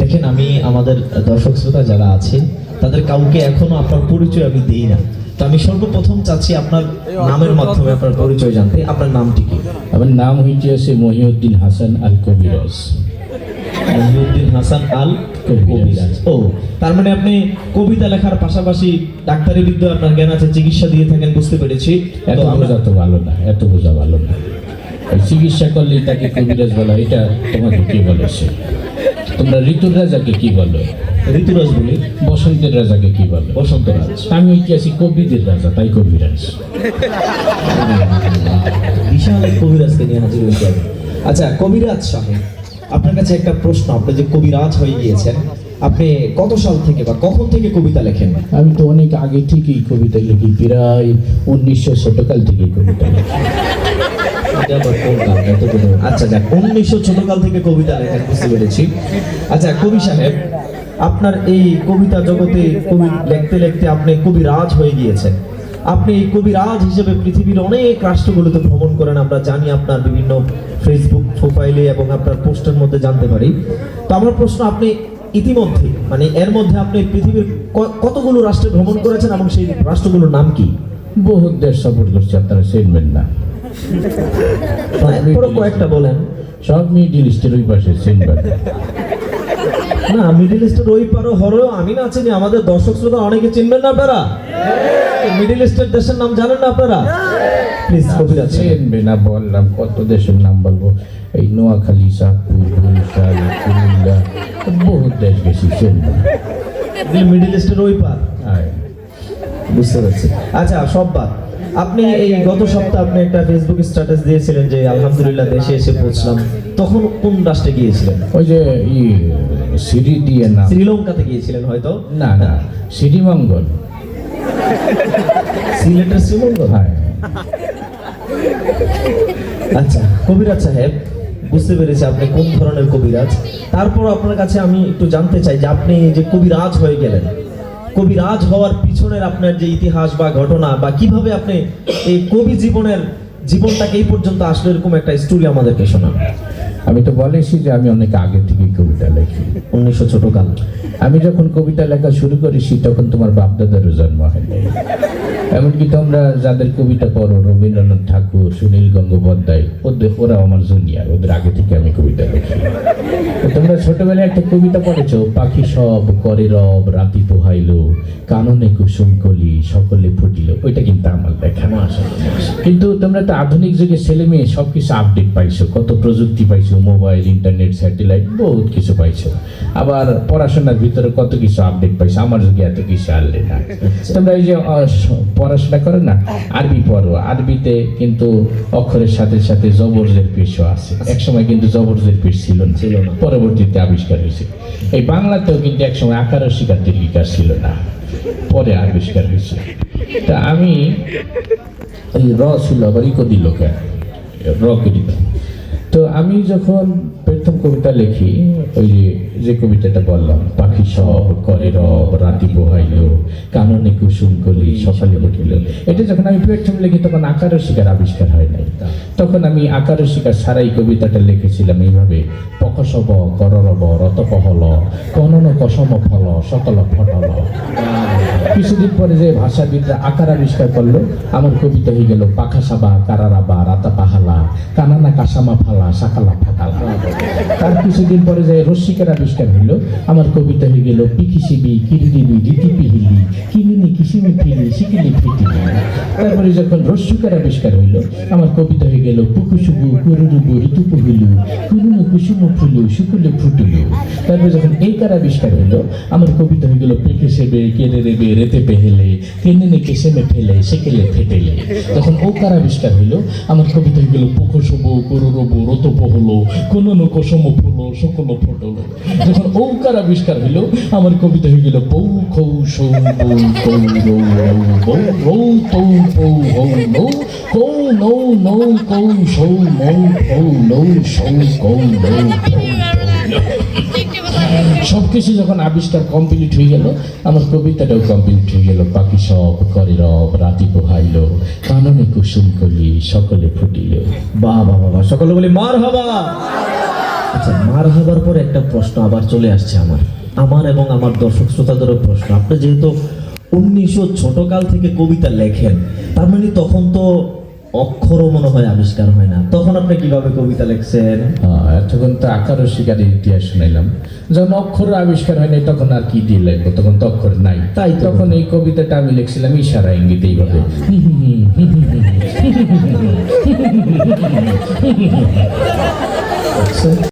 দেখেন, আমি আমাদের দর্শক শ্রোতা যারা আছে, তাদের কাউকে এখনও আপনার পরিচয় আমি দিই না। তো আমি সর্বপ্রথম চাচ্ছি আপনার নামের মাধ্যমে আপনার পরিচয় জানতে। আপনার নামটি কি? আমার নাম হইতেছে মহিউদ্দিন হাসান আল কবিরাজ মহিউদ্দিন হাসান আল কবিরাজ। ও তার মানে আপনি কবিতা লেখার পাশাপাশি ডাক্তারি বিদ্যা আপনার জ্ঞান আছে চিকিৎসা দিয়ে থাকেন বুঝতে পেরেছি। এত বোঝা তো ভালো না এত বোঝা ভালো না। চিকিৎসা করলে তাকে কবিরাজ বলা এটা তোমাকে কি বলেছে তোমরা ঋতুর রাজাকে কি বলো? ঋতুরাজ বলি। বসন্তের রাজাকে কি বলো? বসন্তরাজ। আমি ঐতিহাসিক কবিদের রাজা তাই কবিরাজ। বিশাল কবিরাজকে নিয়ে হাজির হয়েছে আচ্ছা কবিরাজ সাহেব আপনার কাছে একটা প্রশ্ন আপনি যে কবিরাজ হয়ে গিয়েছেন আপনি কত সাল থেকে বা কখন থেকে কবিতা লেখেন? আমি তো অনেক আগে থেকেই কবিতা লিখি প্রায় উনিশশো ছোটকাল থেকে কবিতা? আচ্ছা যাক উনিশশো ছোটকাল থেকে কবিতা লেখেন বুঝতে পেরেছি। আচ্ছা কবি সাহেব আপনার এই কবিতা জগতে কবি লিখতে লিখতে আপনি কবিরাজ হয়ে গিয়েছেন। আপনি এই কবিরাজ হিসেবে পৃথিবীর অনেক রাষ্ট্রগুলোতে ভ্রমণ করেন আমরা জানি আপনার বিভিন্ন ফেসবুক প্রোফাইলে এবং আপনার পোস্টের মধ্যে জানতে পারি। তো আমার প্রশ্ন আপনি ইতিমধ্যে মানে এর মধ্যে আপনি পৃথিবীর কতগুলো রাষ্ট্রে ভ্রমণ করেছেন এবং সেই রাষ্ট্রগুলোর নাম কি? বহুত দেশ সফর করছে আপনারা চিনবেন না। কয়েকটা বলেন। সব মিডিল ইস্টের ওই পাশে চিনবেন না মিডিল ইস্টের ওই পারো হরেও আমি না চিনি আমাদের দর্শক শ্রোতা অনেকে চিনবেন না আপনারা? মিডিল ইস্টের দেশের নাম জানেন না আপনারা? প্লিজ কবিরাজ সাহেব। চিনবে না বললাম কত দেশের নাম বলব? এই নোয়াখালী চাঁদপুর বরিশাল কুমিল্লা বহুত দেশ গেছি চিনবে মিডিল ইস্টের ওই পার। বুঝতে পারছি। আচ্ছা সব বাদ। আপনি এই গত সপ্তাহে আপনি একটা ফেসবুক স্ট্যাটাস দিয়েছিলেন যে আলহামদুলিল্লাহ দেশে এসে পৌঁছলাম। তখন কোন রাষ্ট্রে গিয়েছিলেন? ওই যে ই সিঁড়ি দিয়ে না শ্রীলঙ্কাতে গিয়েছিলেন হয়তো। না না সিঁড়িমঙ্গল সিলেটের শ্রীলঙ্কা হ্যাঁ আচ্ছা কবিরাজ সাহেব, বুঝতে পেরেছি আপনি কোন ধরনের কবিরাজ। তারপর আপনার কাছে আমি একটু জানতে চাই যে আপনি যে কবিরাজ হয়ে গেলেন, কবিরাজ হওয়ার পিছনের আপনার যে ইতিহাস বা ঘটনা বা কীভাবে আপনি এই কবি জীবনের জীবনটাকে এই পর্যন্ত আসলে, এরকম একটা স্টোরি আমাদেরকে শোনান। আমি তো বলেছি যে আমি অনেক আগে থেকে কবিতা লেখি। উনিশশো ছোটকাল আমি যখন কবিতা লেখা শুরু করেছি, তখন তোমার বাপদাদারও জন্ম হয়নি। এমনকি তোমরা যাদের কবিতা পড়ো, রবীন্দ্রনাথ ঠাকুর, সুনীল গঙ্গোপাধ্যায়, ওদের ওরা আমার জুনিয়র ওদের আগে থেকে আমি কবিতা লিখি। তোমরা ছোটবেলায় একটা কবিতা পড়েছো, পাখি সব করে রব, রাতি পোহাইল, কাননে কুসুম কলি, সকলে ফুটিল। ওইটা কিন্তু কিন্তু তোমরা তো আধুনিক যুগে ছেলে মেয়ে সব কিছু আপডেট পাইছো কত প্রযুক্তি পাইছো মোবাইল ইন্টারনেট স্যাটেলাইট বহুত কিছু পাইছো। আবার পড়াশোনার ভিতরে কত কিছু আপডেট পাইছো আমার যুগে এত কিছু আনলে না তোমরা এই যে পড়াশোনা করো না? আরবি পড়ো। আরবিতে কিন্তু অক্ষরের সাথে সাথে জবরজের পেশও আছে। একসময় কিন্তু জবরজের পেশ ছিল না। ছিল না। পরবর্তীতে আবিষ্কার হয়েছে। এই বাংলাতেও কিন্তু একসময় আকার ও শিকার দীর্ঘিকার ছিল না। পরে আবিষ্কার হয়েছে। তা আমি এই র ছিল, আবার ইকো দিল কেন? র কে দিল? তো আমি যখন প্রথম কবিতা লিখি, ওই যে কবিতাটা বললাম, পাখি সব করে রব, রাতি পোহাইল কাননে কুসুম কলি, সকালে উঠিল। এটা যখন আমি প্রথম লিখি, তখন আকার শিকার আবিষ্কার হয় নাই। তখন আমি আকার শিকার সারাই কবিতাটা লিখেছিলাম এইভাবে, পকসব, কররব, রতপহল, কনন কসম ফল, সকল ফটল। কিছুদিন পরে যে ভাষাবিদরা আকার আবিষ্কার করল, আমার কবিতা হয়ে গেল, পাখা সাবা কারারাবা রাতা পাহালা, কানানা কাসামা ফালা, সাকালা ফাটালা তার কিছুদিন পরে যে রসিকের আবিষ্কার হইল, আমার কবিতা হয়ে গেল পিকিসিবি কিরিদিবি রীতি পিহিলি কিমিনি কিসিমি ফিলি সিকিলি ফিটিলি তারপরে যখন রস্যুকের আবিষ্কার হইল, আমার কবিতা হয়ে গেল পুকুসুবু কুরুরুবু ঋতু পহিলু কুরুনু কুসুম ফুলু শুকুলে ফুটুলু। তারপরে যখন এইকার আবিষ্কার হইল। আমার কবিতা হয়ে গেল পেকে সেবে কেড়ে রেবে রেতে পেহেলে, কেনে নে কেসেমে ফেলে, সেকেলে ফেটেলে। যখন ওকার আবিষ্কার হইল? আমার কবিতা হয়ে গেল পুকুসুব কুরুরুবু রত পহলো, কোনো কোসম ফুলো, সকল ফটলো। যখন ঔকার আবিষ্কার হইল, আমার কবিতা হয়ে গেল বৌ খৌ সৌ বৌ কৌ রৌ রৌ বৌ রৌ তৌ পৌ হৌ নৌ, কৌ নৌ নৌ কৌ সৌ, মৌ ফৌ নৌ সৌ কৌ নৌ ফৌ নৌ। সব কিছু যখন আবিষ্কার কমপ্লিট হয়ে গেল, আমার কবিতাটাও কমপ্লিট হয়ে গেল। বাকি সব করে রব, রাতি পোহাইল, কাননে কুসুম কলি, সকলে ফুটিল। বাহ বাহ সকলে বলি মার হাবা আচ্ছা মার হাবার পরে একটা প্রশ্ন আবার চলে আসছে আমার। আমার এবং আমার দর্শক শ্রোতাদেরও প্রশ্ন। আপনি যেহেতু উনিশশো ছোটকাল থেকে কবিতা লেখেন, তার মানে তখন তো অক্ষরও মনে হয় আবিষ্কার হয় না। তখন আপনি কীভাবে কবিতা লিখছেন? এতক্ষণ তো আকার শিকারে ইতিহাস শুনাইলাম। যখন অক্ষর আবিষ্কার হয়নি তখন আর কি দিয়ে লাগবো তখন তো অক্ষর নাই। তাই তখন এই কবিতাটা আমি লিখছিলাম ইশারা ইঙ্গিত এইভাবে